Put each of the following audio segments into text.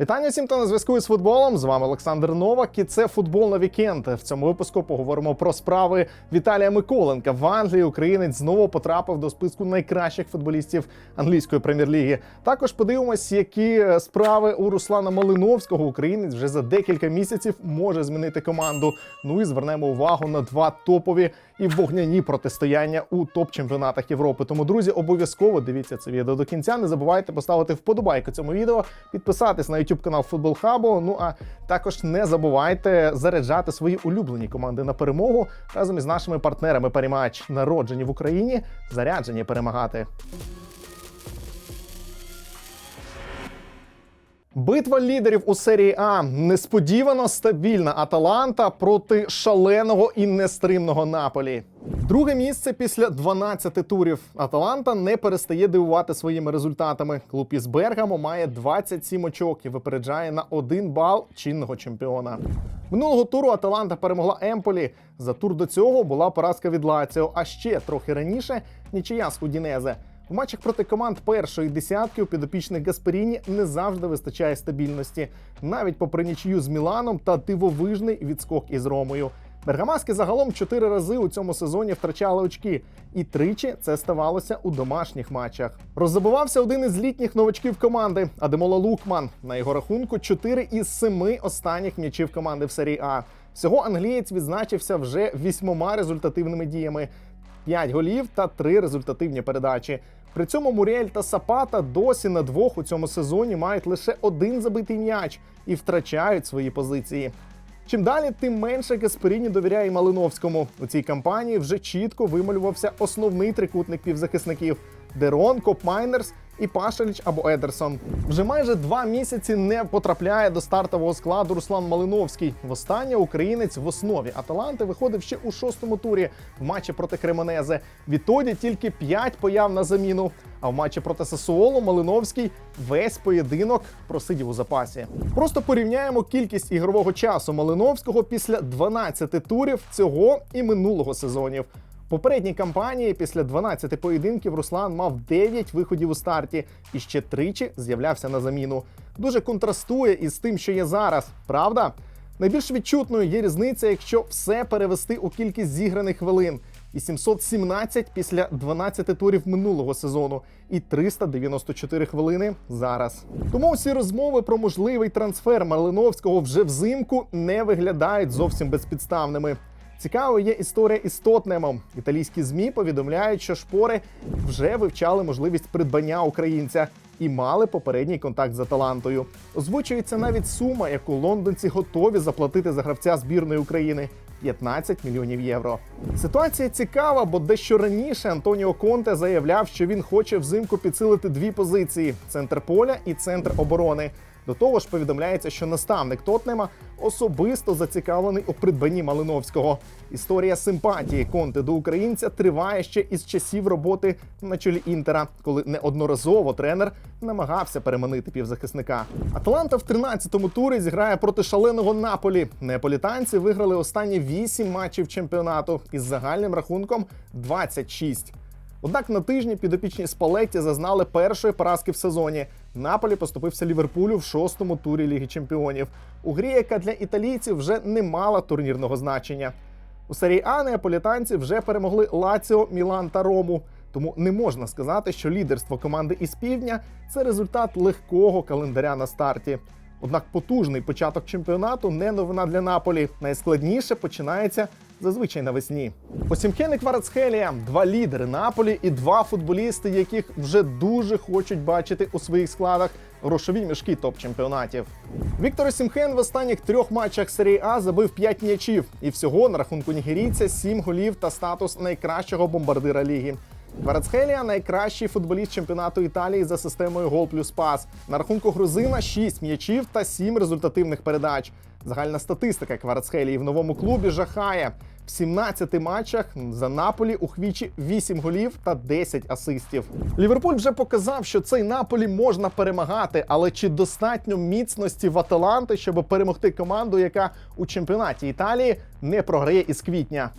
Вітання всім, хто на зв'язку із футболом. З вами Олександр Новак. І це футбол на вікенд. В цьому випуску поговоримо про справи Віталія Миколенка. В Англії українець знову потрапив до списку найкращих футболістів англійської прем'єр-ліги. Також подивимось, які е, справи у Руслана Малиновського. Українець вже за декілька місяців може змінити команду. Ну і звернемо увагу на два топові і вогняні протистояння у топ-чемпіонатах Європи. Тому, друзі, обов'язково дивіться це відео до кінця. Не забувайте поставити вподобайку цьому відео, підписатись на YouTube канал Футбол Хабу. Ну а також не забувайте заряджати свої улюблені команди на перемогу разом із нашими партнерами. Перемач народжені в Україні, заряджені перемагати. Битва лідерів у серії А несподівано стабільна Аталанта проти шаленого і нестримного Наполі. Друге місце після 12 турів. Аталанта не перестає дивувати своїми результатами. Клуб із Бергамо має 27 очок і випереджає на один бал чинного чемпіона. Минулого туру Аталанта перемогла Емполі. За тур до цього була поразка від Лаціо, а ще трохи раніше нічия з Удінезе. В матчах проти команд першої десятки у підопічних Гасперіні не завжди вистачає стабільності, навіть попри нічию з Міланом та дивовижний відскок із Ромою. Бергамаски загалом чотири рази у цьому сезоні втрачали очки, і тричі це ставалося у домашніх матчах. Роззабувався один із літніх новачків команди Адемола Лукман. На його рахунку 4 із 7 останніх м'ячів команди в серії А. Всього англієць відзначився вже вісьмома результативними діями. 5 голів та 3 результативні передачі. При цьому Муріель та Сапата досі на двох у цьому сезоні мають лише один забитий м'яч і втрачають свої позиції. Чим далі, тим менше Кесперіні довіряє Малиновському. У цій кампанії вже чітко вималювався основний трикутник півзахисників: Дерон, Коп Майнерс і Пашеліч або Едерсон. Вже майже два місяці не потрапляє до стартового складу Руслан Малиновський. Востаннє українець в основі Аталанти виходив ще у шостому турі в матчі проти Кремонезе. Відтоді тільки п'ять появ на заміну. А в матчі проти Сасуолу Малиновський весь поєдинок просидів у запасі. Просто порівняємо кількість ігрового часу Малиновського після 12 турів цього і минулого сезонів. Попередній кампанії після 12 поєдинків Руслан мав 9 виходів у старті і ще тричі з'являвся на заміну. Дуже контрастує із тим, що є зараз, правда? Найбільш відчутною є різниця, якщо все перевести у кількість зіграних хвилин. І 717 після 12 турів минулого сезону, і 394 хвилини зараз. Тому усі розмови про можливий трансфер Малиновського вже взимку не виглядають зовсім безпідставними. Цікавою є історія із Тотнемом. Італійські змі повідомляють, що шпори вже вивчали можливість придбання українця і мали попередній контакт з Аталантою. Озвучується навіть сума, яку лондонці готові заплатити за гравця збірної України. 15 мільйонів євро. Ситуація цікава, бо дещо раніше Антоніо Конте заявляв, що він хоче взимку підсилити дві позиції: центр поля і центр оборони. До того ж, повідомляється, що наставник Тотнема особисто зацікавлений у придбанні Малиновського. Історія симпатії Конте до українця триває ще із часів роботи на чолі Інтера, коли неодноразово тренер намагався переманити півзахисника. Атланта в 13-му турі зіграє проти шаленого Наполі. Неаполітанці виграли останні 8 матчів чемпіонату із загальним рахунком 26. Однак на тижні підопічні Спалетті зазнали першої поразки в сезоні. Наполі поступився Ліверпулю в шостому турі Ліги Чемпіонів. У грі, яка для італійців вже не мала турнірного значення. У серії А неаполітанці вже перемогли Лаціо, Мілан та Рому. Тому не можна сказати, що лідерство команди із півдня це результат легкого календаря на старті. Однак потужний початок чемпіонату не новина для Наполі. Найскладніше починається зазвичай навесні. Осімкени Кварацхелія – два лідери Наполі і два футболісти, яких вже дуже хочуть бачити у своїх складах грошові мішки топ-чемпіонатів. Віктор Осімхен в останніх трьох матчах серії А забив 5 м'ячів, і всього на рахунку нігерійця 7 голів та статус найкращого бомбардира ліги. Кварацхелія найкращий футболіст чемпіонату Італії за системою гол плюс пас. На рахунку грузина 6 м'ячів та 7 результативних передач. Загальна статистика Кварацхелії в новому клубі жахає. В 17 матчах за Наполі у хвічі 8 голів та 10 асистів. Ліверпуль вже показав, що цей Наполі можна перемагати, але чи достатньо міцності в Аталанти, щоб перемогти команду, яка у чемпіонаті Італії не програє із квітня?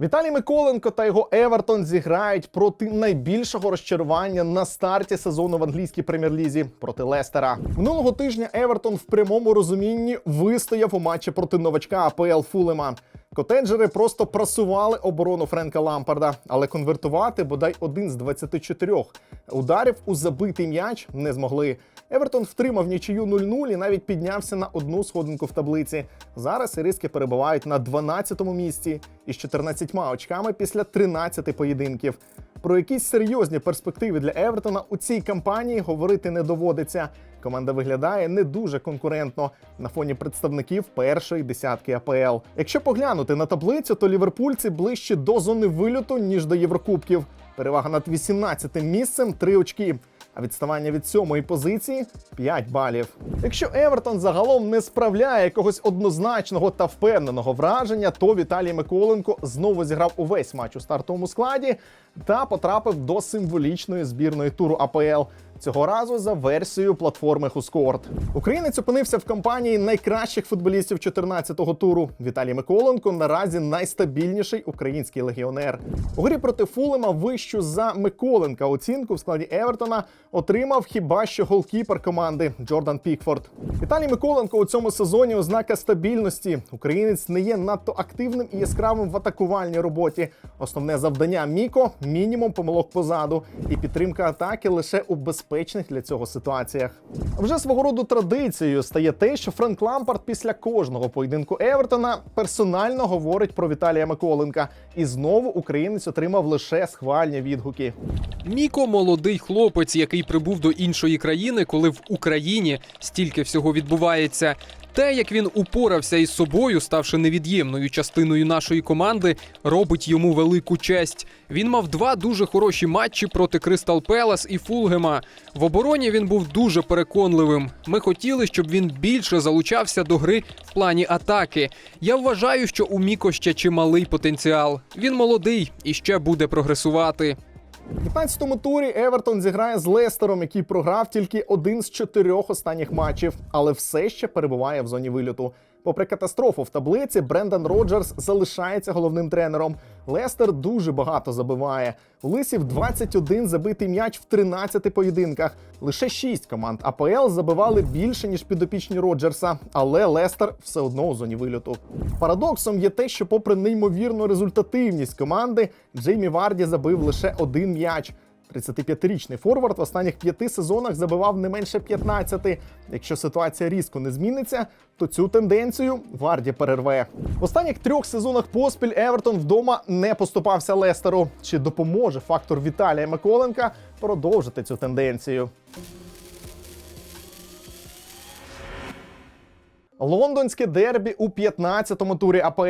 Віталій Миколенко та його Евертон зіграють проти найбільшого розчарування на старті сезону в англійській прем'єр-лізі проти Лестера. Минулого тижня Евертон в прямому розумінні вистояв у матчі проти новачка АПЛ Фулема. Котенджери просто прасували оборону Френка Лампарда, але конвертувати бодай один з 24 ударів у забитий м'яч не змогли. Евертон втримав нічию 0-0 і навіть піднявся на одну сходинку в таблиці. Зараз іриски перебувають на 12-му місці із 14 очками після 13 поєдинків. Про якісь серйозні перспективи для Евертона у цій кампанії говорити не доводиться. Команда виглядає не дуже конкурентно на фоні представників першої десятки АПЛ. Якщо поглянути на таблицю, то ліверпульці ближче до зони вильоту ніж до Єврокубків. Перевага над 18-тим місцем 3 очки. А відставання від сьомої позиції 5 балів. Якщо Евертон загалом не справляє якогось однозначного та впевненого враження, то Віталій Миколенко знову зіграв увесь матч у стартовому складі та потрапив до символічної збірної туру АПЛ. Цього разу за версією платформи Хускорт. Українець опинився в компанії найкращих футболістів 14-го туру. Віталій Миколенко наразі найстабільніший український легіонер. У грі проти Фулема вищу за Миколенка оцінку в складі Евертона отримав хіба що голкіпер команди Джордан Пікфорд. Віталій Миколенко у цьому сезоні ознака стабільності. Українець не є надто активним і яскравим в атакувальній роботі. Основне завдання Міко мінімум помилок позаду, і підтримка атаки лише у безпечних для цього ситуаціях. Вже свого роду традицією стає те, що Френк Лампард після кожного поєдинку Евертона персонально говорить про Віталія Миколенка. І знову українець отримав лише схвальні відгуки. Міко молодий хлопець, який прибув до іншої країни, коли в Україні стільки всього відбувається. Те, як він упорався із собою, ставши невід'ємною частиною нашої команди, робить йому велику честь. Він мав два дуже хороші матчі проти Кристал Пелас і Фулгема. В обороні він був дуже переконливим. Ми хотіли, щоб він більше залучався до гри в плані атаки. Я вважаю, що у Міко ще чималий потенціал. Він молодий і ще буде прогресувати. В 15-му турі Евертон зіграє з Лестером, який програв тільки один з чотирьох останніх матчів, але все ще перебуває в зоні вильоту. Попри катастрофу в таблиці, Брендан Роджерс залишається головним тренером. Лестер дуже багато забиває. У Лисів 21 забитий м'яч в 13 поєдинках. Лише 6 команд АПЛ забивали більше ніж підопічні Роджерса, але Лестер все одно у зоні вильоту. Парадоксом є те, що, попри неймовірну результативність команди, Джеймі Варді забив лише один м'яч. 35-річний форвард в останніх п'яти сезонах забивав не менше 15. Якщо ситуація різко не зміниться, то цю тенденцію Варді перерве. В останніх трьох сезонах поспіль Евертон вдома не поступався Лестеру. Чи допоможе фактор Віталія Миколенка продовжити цю тенденцію? Лондонське дербі у 15-му турі АПЛ.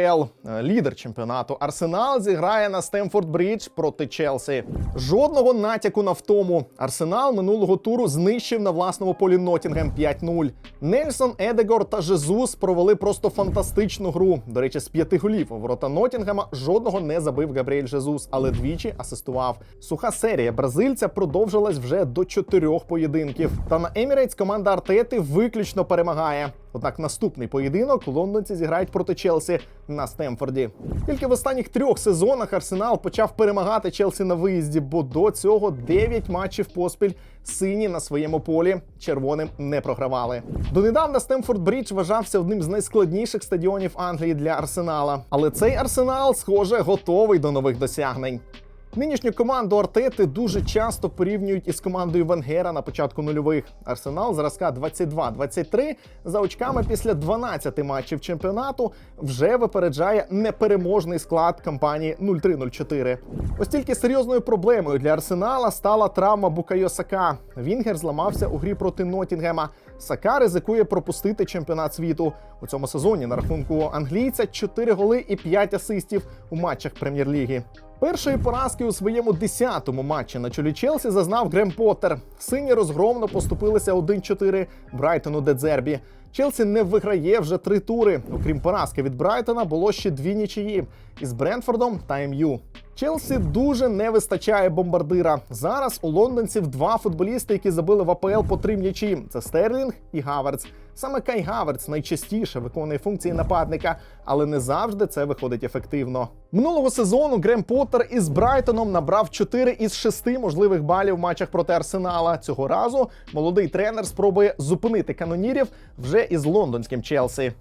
Е, Лідер чемпіонату Арсенал зіграє на Стемфорд Брідж проти Челсі. Жодного натяку на втому. Арсенал минулого туру знищив на власному полі Нотінгем 5-0. Нельсон, Едегор та Жезус провели просто фантастичну гру. До речі, з п'яти голів ворота Нотінгема жодного не забив Габріель Жезус, але двічі асистував. Суха серія бразильця продовжилась вже до чотирьох поєдинків. Та на Емірейтс команда Артети виключно перемагає. Однак наступний поєдинок лондонці зіграють проти Челсі на Стемфорді. Тільки в останніх трьох сезонах Арсенал почав перемагати Челсі на виїзді, бо до цього 9 матчів поспіль сині на своєму полі червоним не програвали. Донедавна Стемфорд Брідж вважався одним з найскладніших стадіонів Англії для Арсенала. Але цей арсенал, схоже, готовий до нових досягнень. Нинішню команду Артети дуже часто порівнюють із командою Венгера на початку нульових. Арсенал зразка 22-23 за очками після 12 матчів чемпіонату вже випереджає непереможний склад кампанії 0-3-0-4. Ось тільки серйозною проблемою для Арсенала стала травма Букайо Сака. Вінгер зламався у грі проти Нотінгема. Сака ризикує пропустити чемпіонат світу у цьому сезоні. На рахунку англійця 4 голи і 5 асистів у матчах прем'єр-ліги. Першої поразки у своєму 10-му матчі на чолі Челсі зазнав Грем Поттер. Сині розгромно поступилися 1-4 Брайтону Дедзербі. Челсі не виграє вже три тури. Окрім поразки від Брайтона, було ще дві нічиї із Брентфордом та МЮ. Челсі дуже не вистачає бомбардира. Зараз у лондонців два футболісти, які забили в АПЛ по три м'ячі. Це Стерлінг і Гаверц. Саме Кай Гаверц найчастіше виконує функції нападника, але не завжди це виходить ефективно. Минулого сезону Грем Поттер із Брайтоном набрав 4 із 6 можливих балів в матчах проти Арсенала. Цього разу молодий тренер спробує зупинити канонірів вже із лондонським Челсі.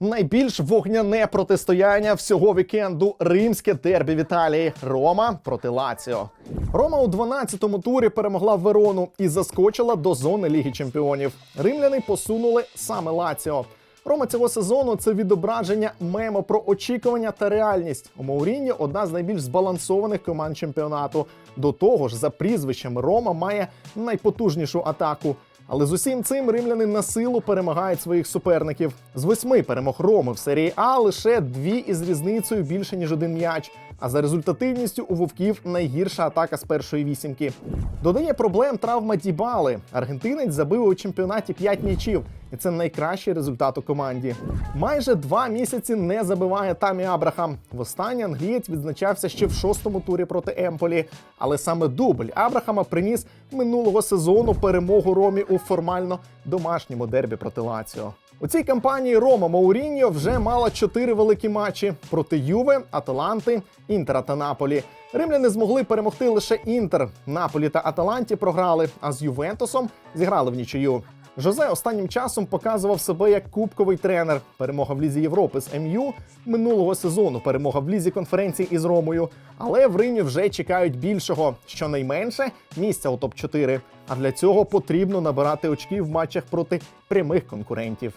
Найбільш вогняне протистояння всього вікенду римське дербі в Італії. Рома проти Лаціо. Рома у 12-му турі перемогла Верону і заскочила до зони Ліги Чемпіонів. Римляни посунули саме Лаціо. Рома цього сезону це відображення мемо про очікування та реальність. У Маурінні одна з найбільш збалансованих команд чемпіонату. До того ж, за прізвищем Рома має найпотужнішу атаку. Але з усім цим римляни на силу перемагають своїх суперників. З восьми перемог Роми в серії А лише дві із різницею більше ніж один м'яч. А за результативністю у вовків найгірша атака з першої вісімки. Додає проблем травма Дібали. Аргентинець забив у чемпіонаті 5 м'ячів, і це найкращий результат у команді. Майже два місяці не забиває Тамі Абрахам. Востаннє англієць відзначався ще в шостому турі проти Емполі. Але саме дубль Абрахама приніс минулого сезону перемогу Ромі у формально домашньому дербі проти Лаціо. У цій кампанії Рома Мауріньо вже мала чотири великі матчі проти Юве, Аталанти, Інтера та Наполі. Римляни змогли перемогти лише Інтер. Наполі та Аталанті програли, а з Ювентусом зіграли в нічию. Жозе останнім часом показував себе як кубковий тренер. Перемога в лізі Європи з МЮ минулого сезону. Перемога в лізі конференції із Ромою. Але в Римі вже чекають більшого, щонайменше місця у топ 4 А для цього потрібно набирати очки в матчах проти прямих конкурентів.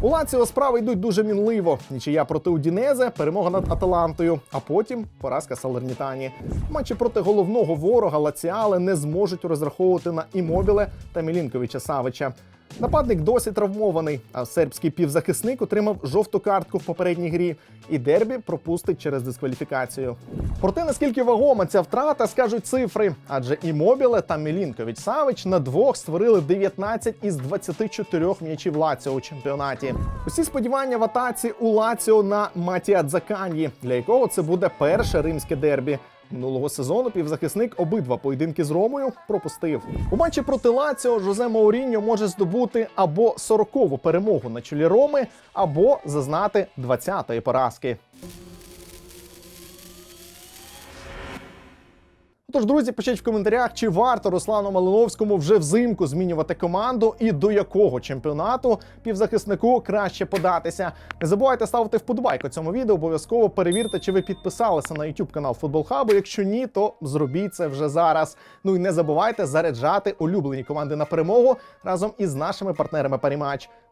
У Лаціо справи йдуть дуже мінливо. Нічия проти Удінезе, перемога над Аталантою, а потім поразка Салернітані. Матчі проти головного ворога Лаціале не зможуть розраховувати на Імобіле та Мілінковича Савича. Нападник досі травмований, а сербський півзахисник отримав жовту картку в попередній грі, і дербі пропустить через дискваліфікацію. Проте наскільки вагома ця втрата, скажуть цифри, адже Імобіле та Мілінкович Савич на двох створили 19 із 24 м'ячів Лаціо у чемпіонаті. Усі сподівання в атаці у Лаціо на Матія Дзаканьї, для якого це буде перше римське дербі. Минулого сезону півзахисник обидва поєдинки з Ромою пропустив. У матчі проти Лаціо Жозе Мауріньо може здобути або 40-ву перемогу на чолі Роми, або зазнати 20-ї поразки. Тож, друзі, пишіть в коментарях, чи варто Руслану Малиновському вже взимку змінювати команду і до якого чемпіонату півзахиснику краще податися. Не забувайте ставити вподобайку цьому відео. Обов'язково перевірте, чи ви підписалися на YouTube канал Футбол Хабу. Якщо ні, то зробіть це вже зараз. Ну і не забувайте заряджати улюблені команди на перемогу разом із нашими партнерами Парімач.